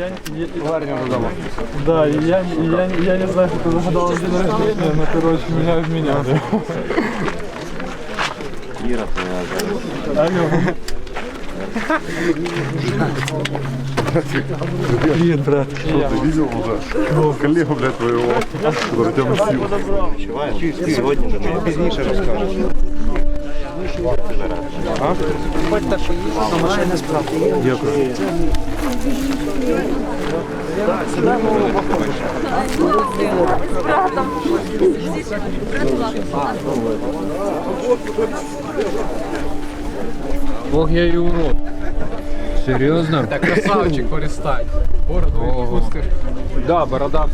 Вернем додому. Да, и я, и я, я не знаю, как ты загадал день рождения, но, короче, меня обменяли. Іра твоя. Алло. Привет, брат. Ты видел уже коллегу, блядь, твоего, который тебя носил? Відчуваєш? Сьогодні Дякую. Бог я и урод. Серьезно? Так красавчик, перестань. Бороду відпустиш. Да, борода.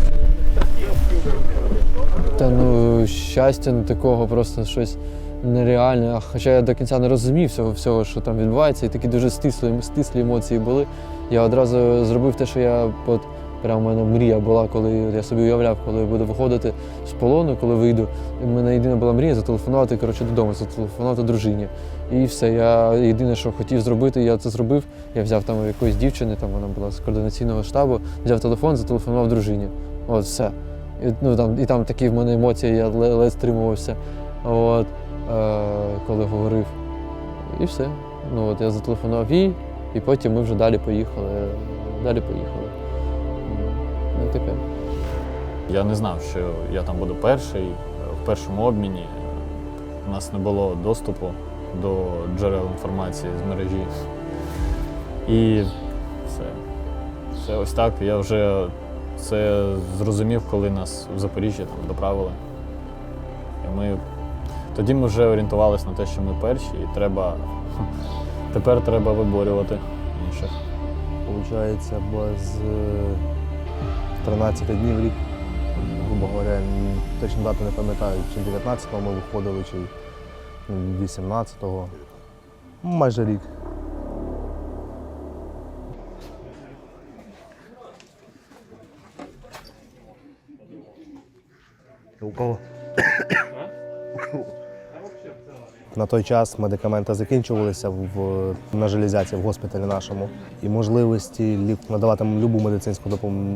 Та ну щастя ну, такого просто щось нереальне. А Хоча я до кінця не розумів всього, всього, що там відбувається, і такі дуже стислі, стислі емоції були. Я одразу зробив те, що я от прямо в мене мрія була, коли я собі уявляв, коли я буду виходити з полону, коли вийду. І в мене єдина була мрія зателефонувати коротше, додому, зателефонувати дружині. І все. Я єдине, що хотів зробити, я це зробив. Я взяв там якоїсь дівчини, там вона була з координаційного штабу, взяв телефон, зателефонував дружині. От все. І, ну, там, і там такі в мене емоції, я ледь стримувався, от, коли говорив. І все. Ну, от, я зателефонував їй, і потім ми вже далі поїхали. Далі поїхали. Ну, таке. Я не знав, що я там буду перший е, в першому обміні. У нас не було доступу до джерел інформації з мережі. І все. Все ось так. Я вже це зрозумів, коли нас в Запоріжжі там доправили. І ми... Тоді ми вже орієнтувалися на те, що ми перші, і треба тепер треба виборювати інших. Получається, без е, 13 днів рік, грубо говоря, точно дату не пам'ятаю, чи 19-го ми виходили, чи 18-го. Майже рік. У кого? На той час медикаменти закінчувалися в, на железяці в госпіталі нашому. І можливості надавати любу медицинську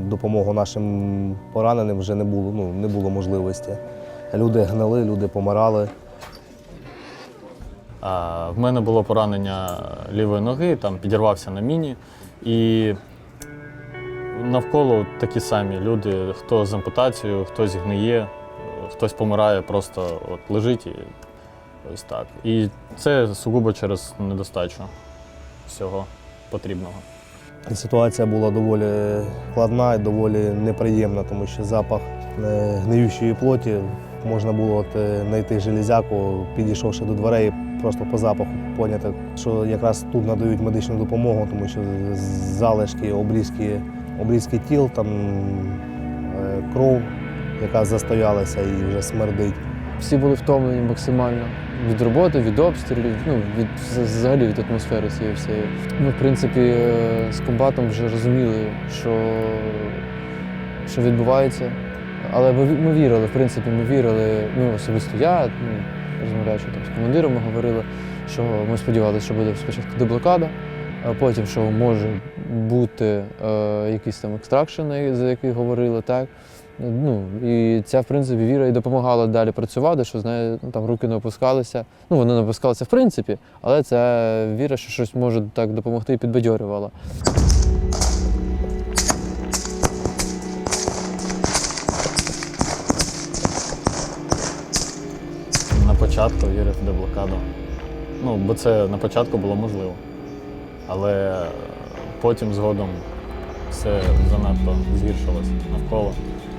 допомогу нашим пораненим вже не було. Ну, не було можливості. Люди гнили, люди помирали. А, в мене було поранення лівої ноги, там підірвався на міні. І навколо такі самі люди, хто з ампутацією, хтось гниє, хтось помирає, просто от лежить і ось так. І це сугубо через недостачу всього потрібного. Ситуація була доволі складна і доволі неприємна, тому що запах е, гниючої плоті можна було е, знайти железяку, підійшовши до дверей, просто по запаху поняти, що якраз тут надають медичну допомогу, тому що залишки, обрізки, обрізки тіл, там е, кров, яка застоялася і вже смердить. Всі були втомлені максимально від роботи, від обстрілів, ну, від, взагалі від атмосфери цієї всієї. Ми, в принципі, е, з комбатом вже розуміли, що, що відбувається. Але ми, ми вірили, в принципі, ми вірили, ну, особисто я, ну, розмовляючи там з командиром, ми говорили, що ми сподівалися, що буде спочатку деблокада, а потім, що може бути е, якийсь там екстракшн, за який говорили, так. Ну, і ця, в принципі, віра і допомагала далі працювати, що знає, ну, там руки не опускалися. Ну, вони не опускалися в принципі, але ця віра, що щось може так допомогти, і підбадьорювала. На початку вірив в деблокаду. Ну, бо це на початку було можливо. Але потім згодом все занадто згіршилось навколо.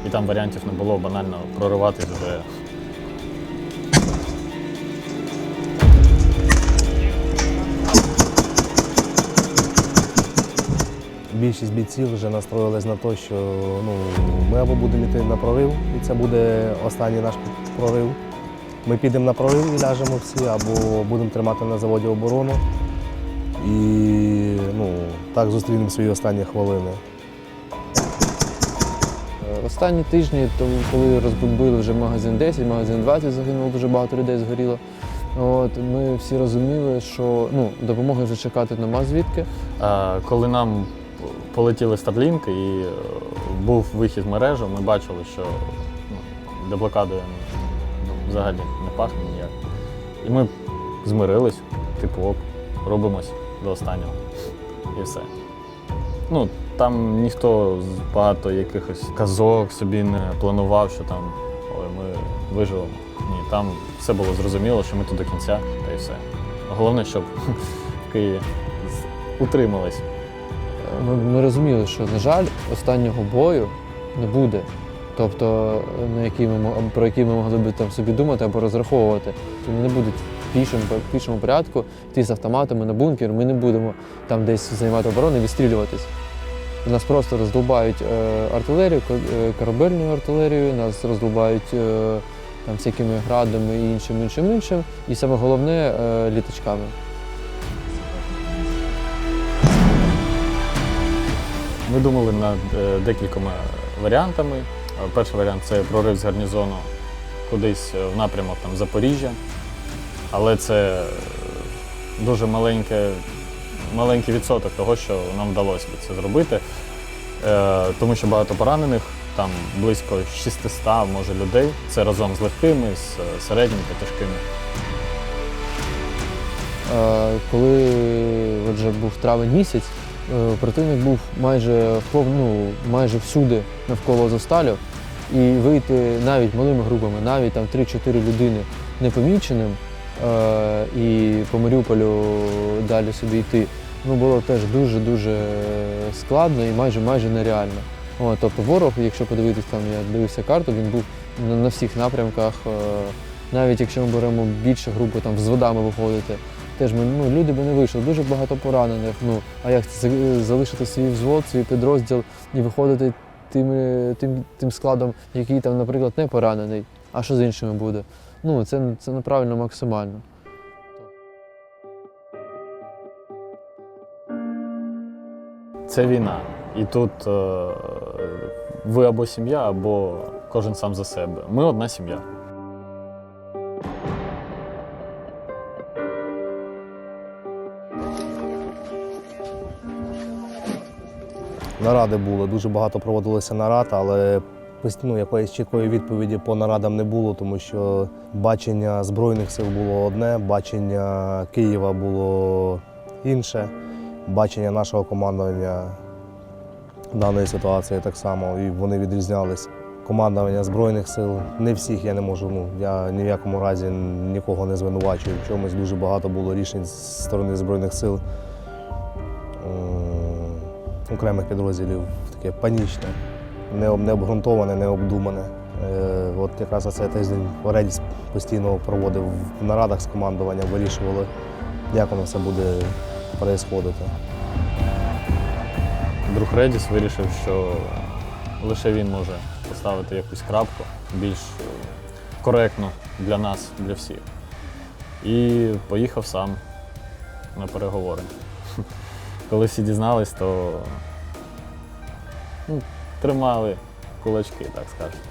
І там варіантів не було банально прориватись вже. Більшість бійців вже настроїлись на те, що ну, ми або будемо йти на прорив, і це буде останній наш прорив. Ми підемо на прорив і ляжемо всі, або будемо тримати на заводі оборону. І ну, так зустрінемо свої останні хвилини. Останні тижні, тому коли розбомбили вже магазин 10, магазин 20 загинуло, дуже багато людей згоріло. От, ми всі розуміли, що ну, допомоги вже чекати нема звідки. А, коли нам полетіли старлінки і е, був вихід в мережу. Ми бачили, що ну, деблокадою ну, взагалі не пахне ніяк. І ми змирились, типу, ок, робимось до останнього. І все. Ну, там ніхто з багато якихось казок собі не планував, що там ой, ми виживемо. Ні, там все було зрозуміло, що ми тут до кінця, та й все. Головне, щоб в Києві утримались. Ми, ми розуміли, що, на жаль, останнього бою не буде. Тобто, на який ми, про який ми могли б там собі думати або розраховувати. Вони не будуть в пішому, в пішому порядку йти з автоматами на бункер, ми не будемо там десь займати оборону і відстрілюватись. Нас просто роздолбають е, артилерію, е, корабельною артилерією, нас роздолбають е, там всякими градами і іншим, іншим, іншим. І саме головне літачками. Ми думали над декількома варіантами. Перший варіант це прорив з гарнізону кудись в напрямок там, Запоріжжя. Але це дуже маленьке, маленький відсоток того, що нам вдалося би це зробити. Е, Тому що багато поранених, там близько 600 може людей. Це разом з легкими, з е, середніми та тяжкими. Е, Коли отже, був травень місяць, противник був майже ну, майже всюди навколо Зосталів. І вийти навіть малими групами, навіть там 3-4 людини непоміченим і по Маріуполю далі собі йти, ну було теж дуже-дуже складно і майже майже нереально. О, тобто ворог, якщо подивитись, там я дивився карту, він був на, всіх напрямках. Е, навіть якщо ми беремо більше групи там з водами виходити, теж ми, ну, люди би не вийшли, дуже багато поранених. Ну, а як це за- залишити свій взвод, свій підрозділ і виходити тим, е, тим, тим складом, який там, наприклад, не поранений, а що з іншими буде? Ну, це, це неправильно максимально. Це війна. І тут е, ви або сім'я, або кожен сам за себе. Ми одна сім'я. Наради були, дуже багато проводилося нарад, але ну, якоїсь чіткої відповіді по нарадам не було, тому що бачення Збройних сил було одне, бачення Києва було інше, бачення нашого командування даної ситуації так само, і вони відрізнялись. Командування Збройних сил, не всіх я не можу, ну я ні в якому разі нікого не звинувачую. В чомусь дуже багато було рішень з сторони Збройних сил окремих підрозділів таке панічне, не- необґрунтоване, необдумане. Е, От якраз цей тиждень Редіс постійно проводив в нарадах з командуванням, вирішували, як воно все буде происходити. Друг Редіс вирішив, що лише він може поставити якусь крапку більш коректну для нас, для всіх. І поїхав сам на переговори. Коли всі дізнались, то ну, тримали кулачки, так скажемо.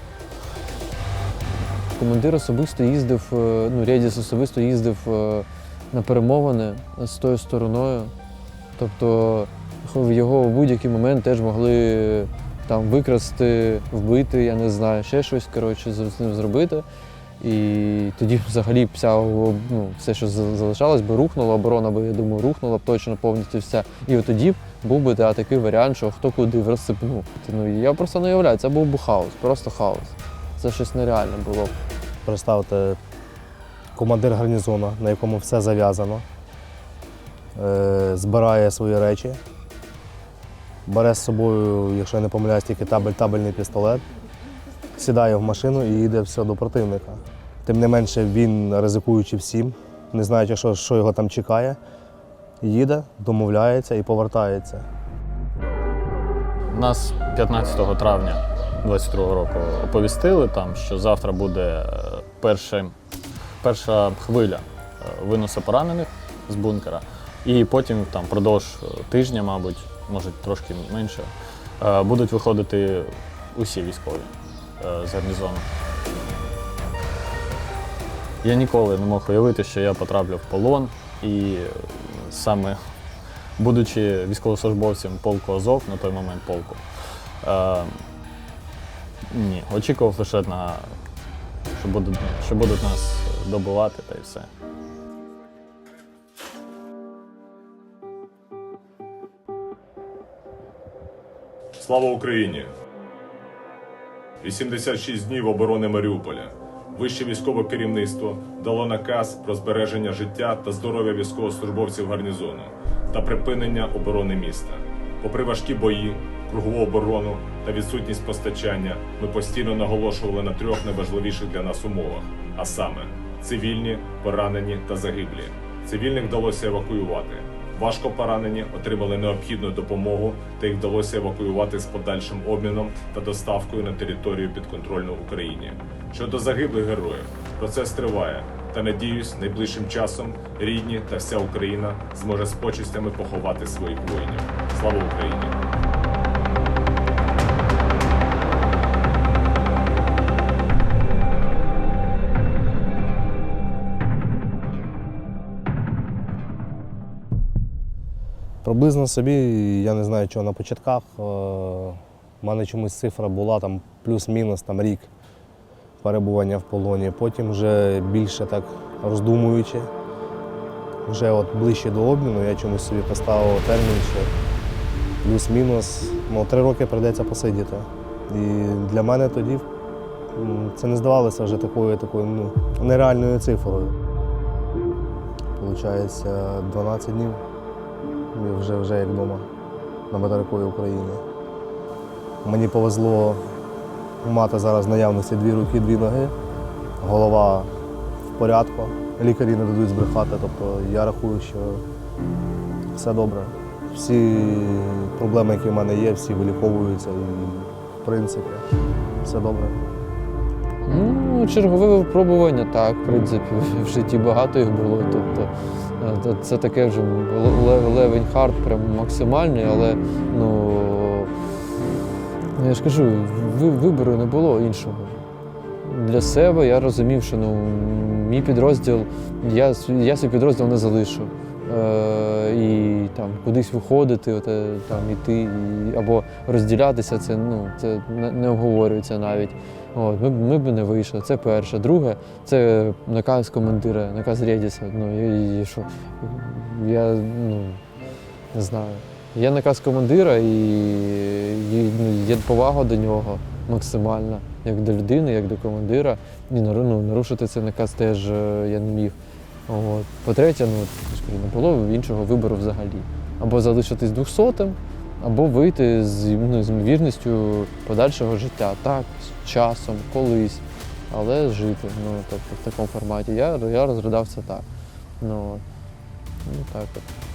Командир особисто їздив, е, ну, Редіс особисто їздив е, на перемовини з тою стороною. Тобто в його в будь-який момент теж могли там викрасти, вбити, я не знаю, ще щось коротше, з ним зробити. І тоді взагалі вся, ну, все, що залишалось би, рухнуло, оборона би, я думаю, рухнула б точно повністю вся. І от тоді був би та, такий варіант, що хто куди розсипнув. Ну, я просто не уявляю, це був би хаос, просто хаос. Це щось нереальне було. б. Представте, командир гарнізону, на якому все зав'язано, е, збирає свої речі, бере з собою, якщо я не помиляюсь, тільки табель, табельний пістолет, сідає в машину і їде все до противника. Тим не менше, він, ризикуючи всім, не знаючи, що, що його там чекає, їде, домовляється і повертається. Нас 15 травня 22 року оповістили, там, що завтра буде е, перше, перша хвиля е, виносу поранених з бункера. І потім там, впродовж е, тижня, мабуть, може трошки менше, будуть виходити усі військові з гарнізону. Я ніколи не мог уявити, що я потраплю в полон, і саме будучи військовослужбовцем полку Азов, на той момент полку, е, ні, очікував лише на що будуть, що будуть нас добивати та й все. Слава Україні! 86 днів оборони Маріуполя. Вище військове керівництво дало наказ про збереження життя та здоров'я військовослужбовців гарнізону та припинення оборони міста. Попри важкі бої, кругову оборону та відсутність постачання, ми постійно наголошували на трьох найважливіших для нас умовах: а саме цивільні, поранені та загиблі. Цивільних вдалося евакуювати. Важко поранені отримали необхідну допомогу та їх вдалося евакуювати з подальшим обміном та доставкою на територію підконтрольну Україні. Щодо загиблих героїв, процес триває. Та надіюсь, найближчим часом рідні та вся Україна зможе з почистями поховати своїх воїнів. Слава Україні! Приблизно собі, я не знаю, чого на початках. е, У мене чомусь цифра була там плюс-мінус там рік перебування в полоні. Потім вже більше так роздумуючи, вже от ближче до обміну, я чомусь собі поставив термін, що плюс-мінус ну, три роки прийдеться посидіти. І для мене тоді це не здавалося вже такою, такою ну, нереальною цифрою. Получається, 12 днів. Вже, вже як вдома на материковій Україні. Мені повезло мати зараз в наявності дві руки, дві ноги, голова в порядку, лікарі не дадуть збрехати. Тобто я рахую, що все добре. Всі проблеми, які в мене є, всі виліковуються і в принципі все добре. Ну, чергове випробування, так, в принципі, в житті багато їх було. Тобто е, це таке вже левень хард, прям максимальний, але ну я ж кажу, вибору не було іншого. Для себе я розумів, що ну, мій підрозділ, я, я свій підрозділ не залишу. Е, і там кудись виходити, от, там іти, і, або розділятися, це, ну, це не, обговорюється навіть. От, ми, ми б не вийшли. Це перше. Друге, це наказ командира, наказ Редіса. Ну, і, і що? Я ну, не знаю. Є наказ командира і, і ну, є повага до нього максимальна, як до людини, як до командира. І ну, нарушити цей наказ теж е, я не міг. От. По-третє, ну, не було іншого вибору взагалі. Або залишитись двохсотим, або вийти з, ну, з ймовірністю подальшого життя. Так, з часом, колись, але жити. Ну, тобто в такому форматі. Я, я розглядав так. Ну, ну так от.